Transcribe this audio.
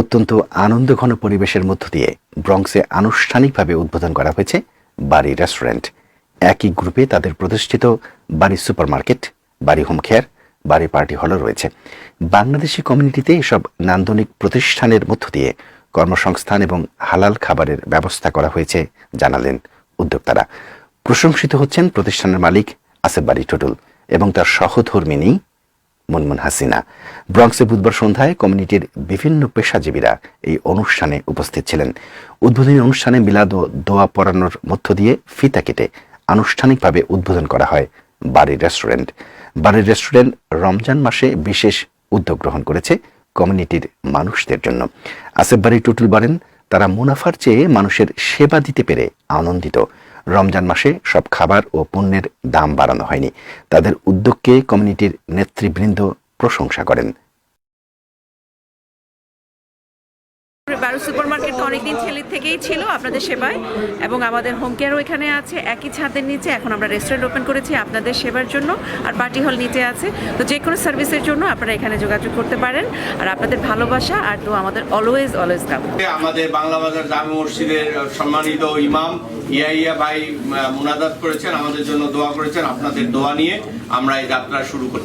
অত্যন্ত আনন্দঘন পরিবেশের মধ্য দিয়ে ব্রঙ্কসে আনুষ্ঠানিকভাবে উদ্বোধন করা হয়েছে বাড়ি রেস্টুরেন্ট। একই গ্রুপে তাদের প্রতিষ্ঠিত বাড়ি সুপারমার্কেট, বাড়ি হোম কেয়ার, বাড়ি পার্টি হলও রয়েছে। বাংলাদেশি কমিউনিটিতে এসব নান্দনিক প্রতিষ্ঠানের মধ্য দিয়ে কর্মসংস্থান এবং হালাল খাবারের ব্যবস্থা করা হয়েছে, জানালেন উদ্যোক্তারা। প্রশংসিত হচ্ছেন প্রতিষ্ঠানের মালিক আসেফ বাড়ি টুটুল এবং তার সহধর্মিনী মুনমুন হাসিনা। ব্রঙ্কসে বুধবার সন্ধ্যায় কমিউনিটির বিভিন্ন পেশাজীবীরা এই অনুষ্ঠানে উপস্থিত ছিলেন। উদ্বোধনী অনুষ্ঠানে মিলাদ ও দোয়া পড়ানোর মধ্য দিয়ে ফিতা কেটে আনুষ্ঠানিকভাবে উদ্বোধন করা হয় বাড়ির রেস্টুরেন্ট। বাড়ির রেস্টুরেন্ট রমজান মাসে বিশেষ উদ্যোগ গ্রহণ করেছে কমিউনিটির মানুষদের জন্য। আসেফ বাড়ি টুটুল বলেন তারা মুনাফার চেয়ে মানুষের সেবা দিতে পেরে আনন্দিত। রমজান মাসে সব খাবার ও পণ্যের দাম বাড়ানো হয়নি। তাদের উদ্যোগকে কমিউনিটির নেতৃবৃন্দ প্রশংসা করেন। বারো সুপার মার্কেট অনেকদিন ছেলে থেকেই ছিল আপনাদের সেবায় এবং আমাদের হোম কেয়ারও এখানে আছে। একই ছাদের নিচে এখন আমরা রেস্টুরেন্ট ওপেন করেছি আপনাদের সেবার জন্য আর পার্টি হল নিচে আছে। তো যে কোনো সার্ভিসের জন্য আপনারা এখানে যোগাযোগ করতে পারেন। আর আপনাদের ভালোবাসা আর তো আমাদের অলওয়েজ অলওয়েজ কাম আমাদের বাংলা বাজার জামে মসজিদের সম্মানিত ইমাম ইয়াইয়া ভাই আহ, করেছেন আমাদের জন্য দোয়া করেছেন। আপনাদের দোয়া নিয়ে আমরা এই যাত্রা শুরু করি।